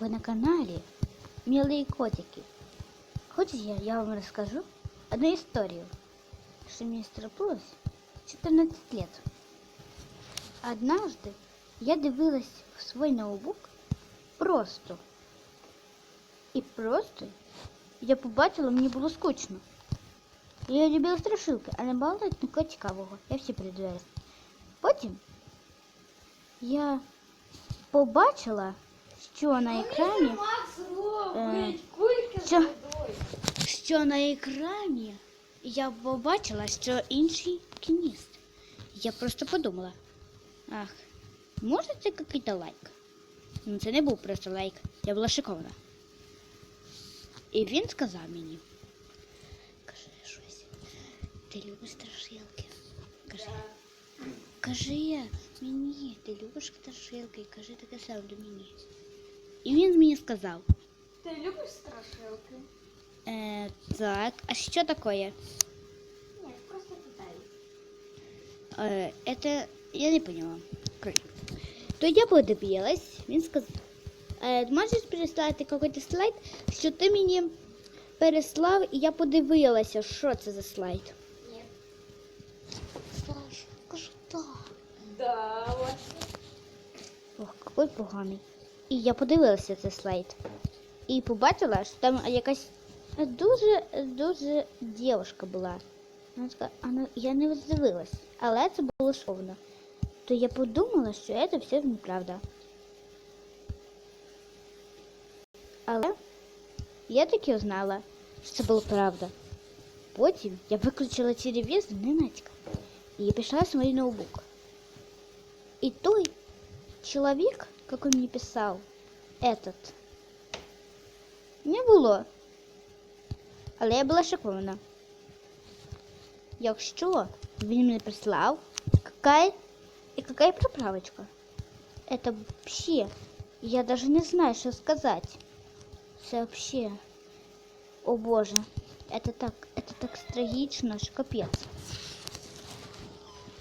Вы на канале Милые котики. Хотите, я, я вам расскажу одну историю, что мне трапилось 14 лет. Однажды я дивилась в свой ноутбук просто. І просто я побачила, мені було скучно. Я любила страшилки, а не було нікого цікавого. Я всі передивилась. Потім я побачила, Що на екрані. Е, що? що на екрані я побачила, що інший кініст. Я просто подумала, ах, може це якийсь лайк? Ну це не був просто лайк, я була шокована. І він сказав мені, кажи щось, ти любиш страшилки? Кажи, кажи мені, ти любиш страшилки, кажи таке саме до мені. І він мені сказав, Ти любиш страшилки? Е, так, а що таке? Ні, просто питаю. Е, это я не поняла. То я подивилась, він сказав. Е, можеш переслати якийсь слайд, що ти мені переслав, і я подивилася, що це за слайд. Ні. Кажу так. Да. Ох, який поганий. І я подивилася цей слайд. І побачила, що там якась дуже дуже дівчинка була. Вона така, ну, я не дивилась, але це було шовно. То я подумала, що це все неправда. Але я таки узнала, що це було правда. Потім я виключила телевізор ненацька і пішла в свій ноутбук. І той человек, как он мне писал, этот, не було. Але я була шокована. Якщо він мені прислав, какая, и какая поправочка? Это вообще, я даже не знаю, что сказать. Це вообще, о боже, это так, это так трагічно, що капець.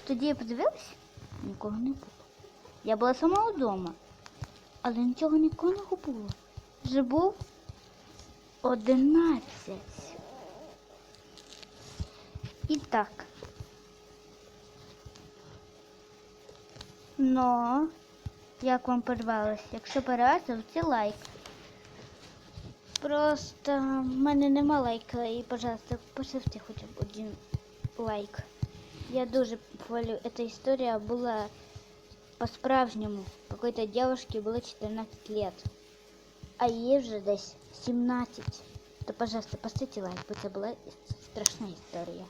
Тоді я подивилась, нікого не було. Я була сама вдома, Але нічого нікого не було. Вже був одинадцять. І так. Ну, як вам порвалося? Якщо порвалося, це лайк. Просто в мене нема лайка і, пожалуйста, поставте хоча б один лайк. Я дуже хвалю. Эта історія була по-справжньому. Какой-то девушке было 14 лет, а ей вже десь 17. То, пожалуйста, поставьте лайк, бо це була страшна історія.